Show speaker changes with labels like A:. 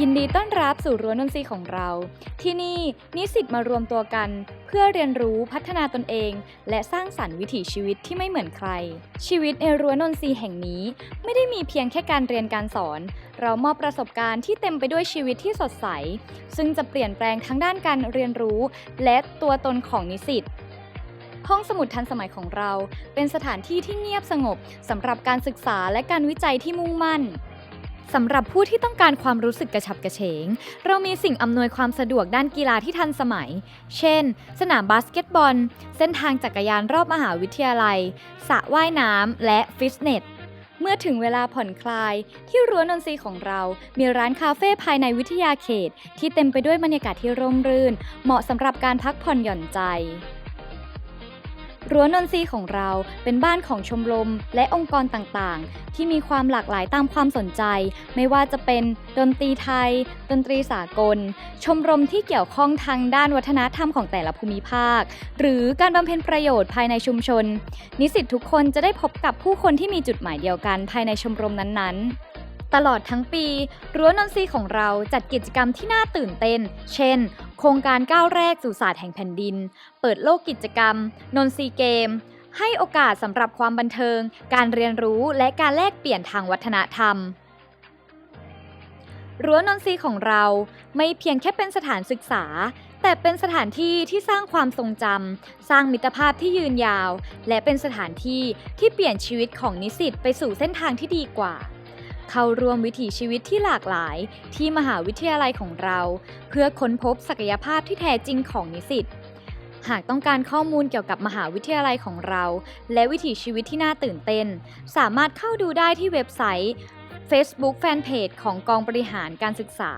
A: ยินดีต้อนรับสู่รั้วนนทรีย์ของเรา ที่นี่นิสิตมารวมตัวกัน เพื่อเรียนรู้พัฒนาตนเอง และสร้างสรรค์วิถีชีวิตที่ไม่เหมือนใคร ชีวิตในรั้วนนทรีย์แห่งนี้ ไม่ได้มีเพียงแค่การเรียนการสอน เรามอบประสบการณ์ที่เต็มไปด้วยชีวิตที่สดใส ซึ่งจะเปลี่ยนแปลงทั้งด้านการเรียนรู้ และตัวตนของนิสิตห้องสมุดทันสมัยของเรา เป็นสถานที่ที่เงียบสงบสำหรับการศึกษาและการวิจัยที่มุ่งมั่น สำหรับผู้ที่ต้องการความรู้สึกกระฉับกระเฉง เรามีสิ่งอำนวยความสะดวกด้านกีฬาที่ทันสมัย เช่น สนามบาสเกตบอล เส้นทางจักรยานรอบมหาวิทยาลัยสระว่ายน้ำและฟิตเนสเมื่อถึงเวลาผ่อนคลาย ที่รั้วนนทรีของเรา มีร้านคาเฟ่ภายในวิทยาเขต ที่เต็มไปด้วยบรรยากาศที่ร่มรื่น เหมาะสำหรับการพักผ่อนหย่อนใจ รั้วนนทรีย์ของเราเป็นบ้านของชมรมและองค์กรต่างๆ ที่มีความหลากหลายตามความสนใจ ไม่ว่าจะเป็นดนตรีไทย ดนตรีสากล ชมรมที่เกี่ยวข้องทางด้านวัฒนธรรมของแต่ละภูมิภาค หรือการบำเพ็ญประโยชน์ภายในชุมชน นิสิตทุกคนจะได้พบกับผู้คนที่มีจุดหมายเดียวกันภายในชมรมนั้นๆ ตลอดทั้งปีรั้วนนทรีย์ของเราจัดกิจกรรมที่น่าตื่นเต้น เช่น โครงการก้าวแรกสู่ศาสตร์แห่งแผ่นดิน เปิดโลกกิจกรรม นนทรีย์เกม ให้โอกาสสำหรับความบันเทิง การเรียนรู้และการแลกเปลี่ยนทางวัฒนธรรมรั้วนนทรีย์ของเราไม่เพียงแค่เป็นสถานศึกษา แต่เป็นสถานที่ที่สร้างความทรงจำสร้างมิตรภาพที่ยืนยาว และเป็นสถานที่ที่เปลี่ยนชีวิตของนิสิตไปสู่เส้นทางที่ดีกว่า เข้าร่วมวิถีชีวิตที่หลากหลายที่มหาวิทยาลัยของเรา เพื่อค้นพบศักยภาพที่แท้จริงของนิสิตหากต้องการข้อมูลเกี่ยวกับมหาวิทยาลัยของเรา และวิถีชีวิตที่น่าตื่นเต้น สามารถเข้าดูได้ที่เว็บไซต์ Facebook Fanpage ของกองบริหารการศึกษา